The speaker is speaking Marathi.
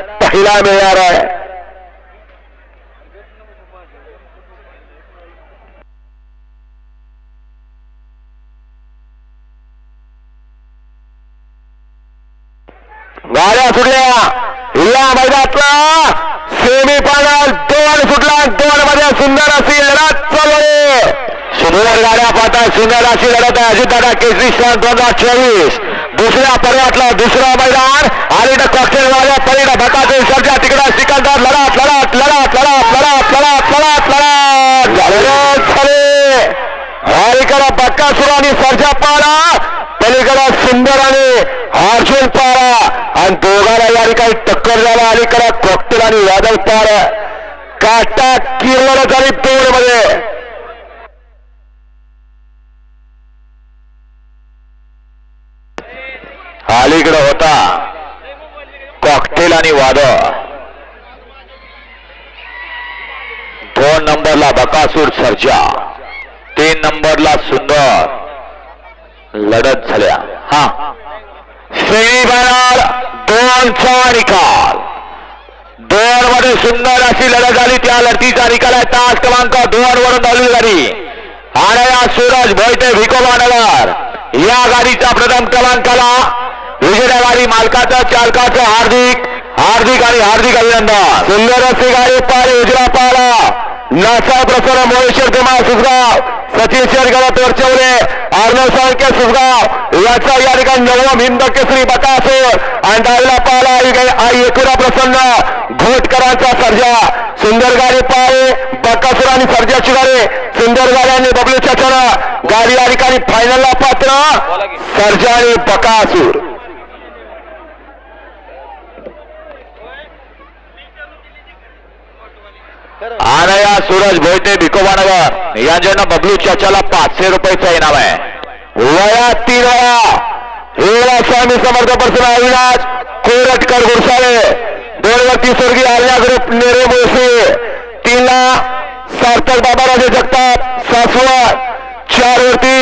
पहिला मिळणार आहे. गाड्या सुटल्या. या मैदानातला सेमी फायनल दोन सुटला. दोन मध्ये सुंदर अशी लढत चालू सुंदर गाड्या पाहता सुंदर अशी लढत आहे. अजित दादा केसरी सन दोन हजार चोवीस. दुसऱ्या पर्वातलं दुसरा अलीकडे बक्कासुर आणि सर्जा पारा पलीकडे सुंदर आणि अर्जुन पारा. आणि दोघांना या ठिकाणी टक्कर झाला अलीकडे कॉकटेल आणि वादळ पारा. काटा किरवण झाली दोन मध्ये अलीकडे होता कॉकटेल आणि वादळ. दोन नंबरला बकासूर सर्जा. तीन नंबरला सुंदर लढत झाल्या. हा. सेमीफायनल दोनचा निकाल. दोन मध्ये सुंदर अशी लढत झाली त्या लढतीचा निकाल आहे. तास क्रमांक दोन वरून धावली गाडी आणि या सूरज भोयटे भिकोबा नगर या गाडीचा प्रथम क्रमांकाला विजेत्या गाडी मालकाचा चालकाचं हार्दिक हार्दिक आणि हार्दिक अभिनंदन. सुंदर अशी गाडी पारी उजरा पाहिला नासा प्रसन्न मोळेश्वर कुमार सुसगाव सचिन शेरगडात वरचवले अर्णव साळके सुसगाव याचा या ठिकाणी नवम हिंद केसरी बकासूर आणि डावीला पाला आई एकूरा प्रसन्न. घोटकरांचा सर्जा. सुंदर गाडी पाळे. बकासूर आणि सर्जाची गाडी सुंदर गाड्यांनी बबलू चाचानं. गाडी या ठिकाणी फायनलला पात्र. सर्जा आणि बकासूर. आणि या सूरज भोयटे भिकोबानगर यांच्यानं बबलू चाचाला पाचशे रुपयाचा इनाम आहे वया तीन वया स्वामी समर्थ पर्सन अविनाश कोरटकर गुरसाळे दोन वरती स्वर्गीय आर्या ग्रुप नेरे मोसे तीनला सार्थक बाबाराजे जगताप सासवड चार वरती